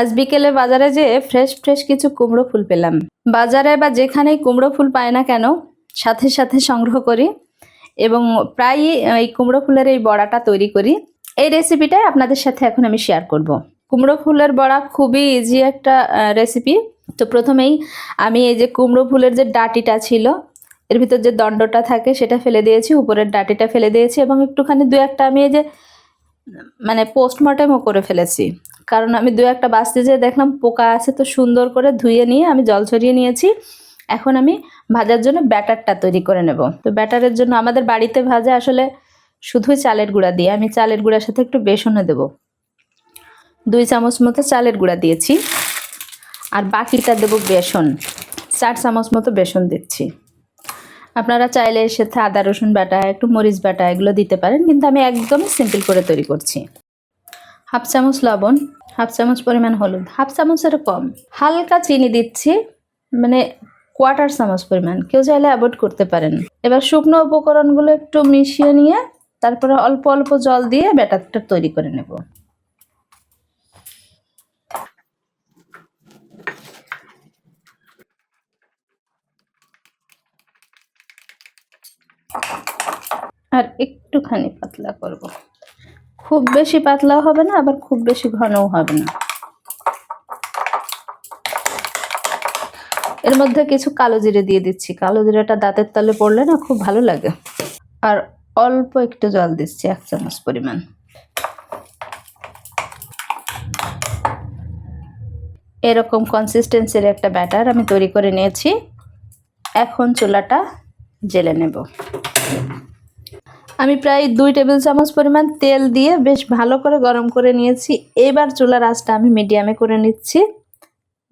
আজ বিকেলে বাজারে যে ফ্রেশ ফ্রেশ কিছু কুমড়ো ফুল পেলাম। বাজারে বা যেখানেই কুমড়ো ফুল পায় না কেন, সাথে সাথে সংগ্রহ করি এবং প্রায়ই এই কুমড়ো ফুলের এই বড়াটা তৈরি করি। এই রেসিপিটাই আপনাদের সাথে এখন আমি শেয়ার করব। কুমড়ো ফুলের বড়া খুবই ইজি একটা রেসিপি তো প্রথমেই আমি এই যে কুমড়ো ফুলের যে ডাটিটা ছিল, এর ভিতর যে দণ্ডটা থাকে সেটা ফেলে দিয়েছি, উপরের ডাটিটা ফেলে দিয়েছি এবং একটুখানি দু একটা আমি এই যে মানে পোস্টমর্টেমও করে ফেলেছি। কারণ আমি দু একটা বাঁচতে যেয়ে দেখলাম, পোকা আছে তো সুন্দর করে ধুয়ে নিয়ে আমি জল ছড়িয়ে নিয়েছি। এখন আমি ভাজার জন্য ব্যাটারটা তৈরি করে নেব। তো ব্যাটারের জন্য আমাদের বাড়িতে ভাজা আসলে শুধুই চালের গুঁড়া দিয়ে। আমি চালের গুঁড়ার সাথে একটু বেসনও দেব। দুই চামচ মতো চালের গুঁড়া দিয়েছি। আর বাকিটা দেব বেসন। চার চামচ মতো বেসন দিচ্ছি। আপনারা চাইলে এর সাথে আদা, রসুন বাটা, একটু মরিচ বাটা এগুলো দিতে পারেন, কিন্তু আমি একদমই সিম্পল করে তৈরি করছি। হাফ চামচ লবণ, হাফ চামচ পরিমাণ হলুদ, হাফ চামচের কম। হালকা চিনি দিচ্ছি মানে কোয়ার্টার চামচ পরিমাণ, কেউ চাইলে অ্যাভয়েড করতে পারেন। এবার শুকনো উপকরণগুলো একটু মিশিয়ে নিয়ে, তারপরে অল্প অল্প জল দিয়ে ব্যাটারটা তৈরি করে নেব। আর একটুখানি পাতলা করব। খুব বেশি পাতলাও হবে না, আবার খুব বেশি ঘনও হবে না। এর মধ্যে কিছু কালো জিরে দিয়ে দিচ্ছি। কালো জিরেটা দাঁতের তলে পড়লে না খুব ভালো লাগে। আর অল্প একটু জল দিচ্ছি, এক চামচ পরিমাণ। এরকম কনসিস্টেন্সির একটা ব্যাটার আমি তৈরি করে নিয়েছি। এখন চুলাটা জেলে নেব। আমি প্রায় দুই টেবিল চামচ পরিমাণ তেল দিয়ে বেশ ভালো করে গরম করে নিয়েছি। এবার চুলার আঁচটা আমি মিডিয়ামে করে নিচ্ছি।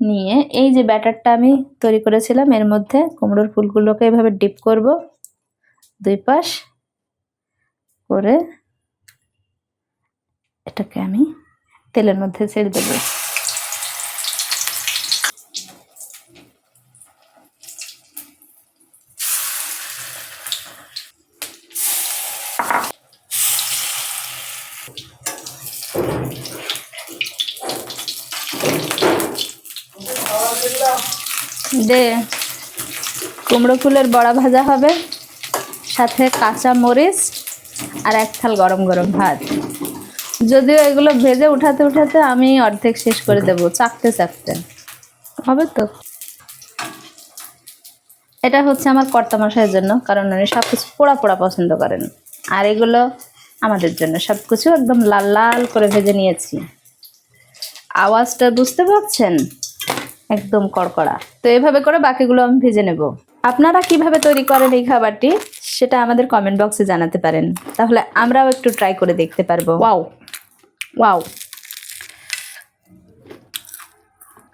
নিয়ে এই যে ব্যাটারটা আমি তৈরি করেছিলাম, এর মধ্যে কুমড়োর ফুলগুলোকে এভাবে ডিপ করব। দুই পাশ করে এটাকে আমি তেলের মধ্যে ছেড়ে দেবো। দে। কুমড়ো ফুলের বড়া ভাজা হবে, সাথে কাঁচা মরিচ আর এক থাল গরম গরম ভাত। যদিও এগুলো ভেজে উঠাতে উঠাতে আমি অর্ধেক শেষ করে দেব চাকতে চাকতে হবে তো? এটা হচ্ছে আমার কর্তা মশাইয়ের জন্য, কারণ উনি সব কিছু পোড়া পোড়া পছন্দ করেন। আর এগুলো আমাদের জন্য সব কিছু একদম লাল লাল করে ভেজে নিয়েছি। আওয়াজটা বুঝতে পারছেন? একদম কড়কড়া। তো এভাবে করে বাকিগুলো আমি ভেজে নেব। আপনারা কীভাবে তৈরি করেন এই খাবারটি সেটা আমাদের কমেন্ট বক্সে জানাতে পারেন। তাহলে আমরাও একটু ট্রাই করে দেখতে পারব। Wow wow